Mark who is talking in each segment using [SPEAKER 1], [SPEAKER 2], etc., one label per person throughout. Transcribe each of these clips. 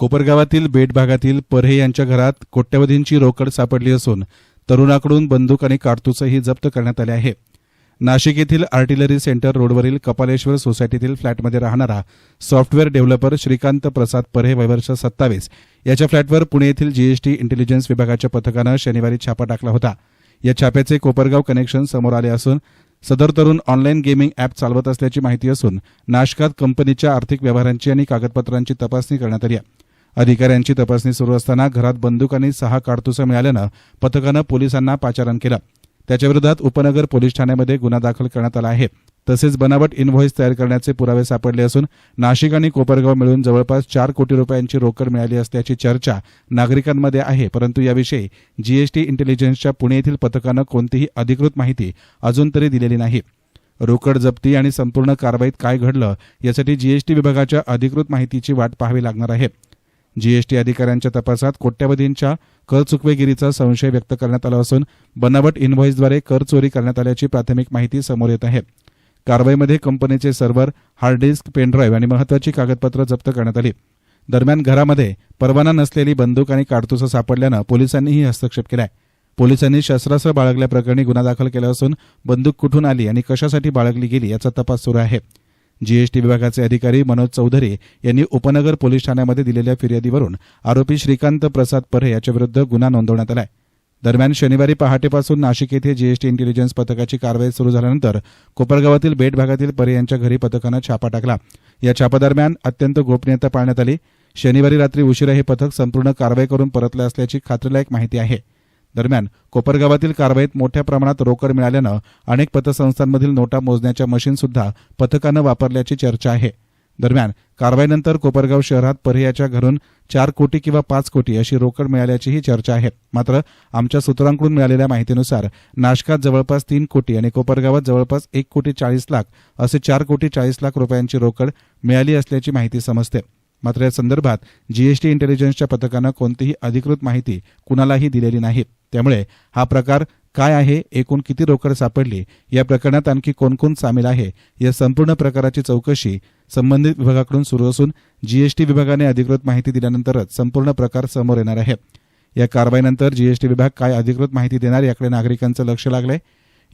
[SPEAKER 1] कोपरगावातील बेट भागातील परहे यांच्या घरात कोट्यवधींची रोकड सापडली असून तरुणाकडून बंदूक आणि कारतूसही जप्त करण्यात आले आहे नाशिक येथील आर्टिलरी सेंटर रोडवरील कपालेश्वर सोसायटीतील फ्लॅटमध्ये राहणारा सॉफ्टवेअर डेव्हलपर श्रीकांत प्रसाद परहे वयवर्ष सत्तावीस याच्या फ्लॅटवर पुणे येथील जीएसटी इंटेलिजन्स विभागाच्या पथकानं शनिवारी छापा टाकला होता या छाप्याचे कोपरगाव कनेक्शन समोर आले असून सदर तरुण ऑनलाईन गेमिंग ॲप चालवत असल्याची माहिती असून नाशकात कंपनीच्या आर्थिक व्यवहारांची आणि कागदपत्रांची तपासणी करण्यात आली आहे. अधिकाऱ्यांची तपासणी सुरू असताना घरात बंदूक आणि सहा काडतुसं मिळाल्यानं पथकानं पोलिसांना पाचारण केलं. त्याच्याविरोधात उपनगर पोलीस ठाण्यामध्ये गुन्हा दाखल करण्यात आला आहे. तसेच बनावट इनव्हॉइस तयार करण्याचे पुरावे सापडले असून नाशिक आणि कोपरगाव मिळून जवळपास चार कोटी रुपयांची रोकड मिळाली असल्याची चर्चा नागरिकांमध्ये आहे. परंतु याविषयी जीएसटी इंटेलिजन्सच्या पुणे येथील पथकानं कोणतीही अधिकृत माहिती अजून तरी दिलेली नाही. रोकड जप्ती आणि संपूर्ण कारवाईत काय घडलं यासाठी जीएसटी विभागाच्या अधिकृत माहितीची वाट पाहावी लागणार आहे. जीएसटी अधिकाऱ्यांच्या तपासात कोट्यवधींच्या कर चुकवेगिरीचा संशय व्यक्त करण्यात आला असून बनावट इनव्हॉइसद्वारे कर चोरी करण्यात आल्याची प्राथमिक माहिती समोर येत आहे. कारवाईमध्ये कंपनीचे सर्व्हर हार्ड डिस्क पेनड्राईव्ह आणि महत्वाची कागदपत्र जप्त करण्यात आली. दरम्यान घरामध्ये परवाना नसलेली बंदूक आणि काडतुसं सापडल्यानं पोलिसांनीही हस्तक्षेप केलाय. पोलिसांनी शस्त्रास्त्र बाळगल्याप्रकरणी गुन्हा दाखल केला असून बंदूक कुठून आली आणि कशासाठी बाळगली गेली याचा तपास सुरू आहे. जीएसटी विभागाचे अधिकारी मनोज चौधरी यांनी उपनगर पोलीस ठाण्यामध्ये दिलेल्या फिर्यादीवरून आरोपी श्रीकांत प्रसाद परे याच्याविरुद्ध गुन्हा नोंदवण्यात आलाय. दरम्यान शनिवारी पहाटेपासून नाशिक येथे जीएसटी इंटेलिजन्स पथकाची कारवाई सुरू झाल्यानंतर कोपरगावातील बेट भागातील परे यांच्या घरी पथकानं छापा टाकला. या छापादरम्यान अत्यंत गोपनीयता पाळण्यात आली. शनिवारी रात्री उशिरा हे पथक संपूर्ण कारवाई करून परतले असल्याची खात्रीलायक माहिती आहे. दरम्यान कोपरगावातील कारवाईत मोठ्या प्रमाणात रोकड मिळाल्यानं अनेक पतसंस्थांमधील नोटा मोजण्याच्या मशीन सुद्धा पथकानं वापरल्याची चर्चा आहे. दरम्यान कारवाईनंतर कोपरगाव शहरात पर्यायाच्या घरून चार कोटी किंवा पाच कोटी अशी रोकड मिळाल्याचीही चर्चा आहे. मात्र आमच्या सूत्रांकडून मिळालेल्या माहितीनुसार नाशकात जवळपास तीन कोटी आणि कोपरगावात जवळपास एक कोटी चाळीस लाख असे चार कोटी चाळीस लाख रुपयांची रोकड मिळाली असल्याची माहिती समजते. मात्र या संदर्भात जीएसटी इंटेलिजन्सच्या पथकानं कोणतीही अधिकृत माहिती कुणालाही दिलेली नाही. त्यामुळे हा प्रकार काय आहे एकूण किती रोकड सापडली या प्रकरणात आणखी कोण कोण सामील आहे या संपूर्ण प्रकाराची चौकशी संबंधित विभागाकडून सुरू असून जीएसटी विभागाने अधिकृत माहिती दिल्यानंतरच संपूर्ण प्रकार समोर येणार आहे. या कारवाईनंतर जीएसटी विभाग काय अधिकृत माहिती देणार याकडे नागरिकांचं लक्ष लागलंय.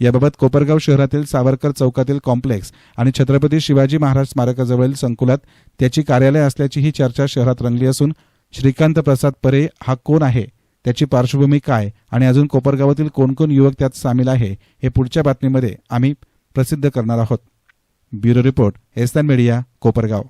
[SPEAKER 1] याबाबत कोपरगाव शहरातील सावरकर चौकातील कॉम्प्लेक्स आणि छत्रपती शिवाजी महाराज स्मारकाजवळील संकुलात त्याची कार्यालय असल्याची ही चर्चा शहरात रंगली असून श्रीकांत प्रसाद परे हा कोण आहे? त्याची पार्श्वभूमी काय? आणि अजून कोपरगावातील कोण कोण युवक त्यात सामील आहे? हे पुढच्या बातमीमध्ये आम्ही प्रसिद्ध करणार आहोत. ब्युरो रिपोर्ट एस्तान मीडिया कोपरगाव.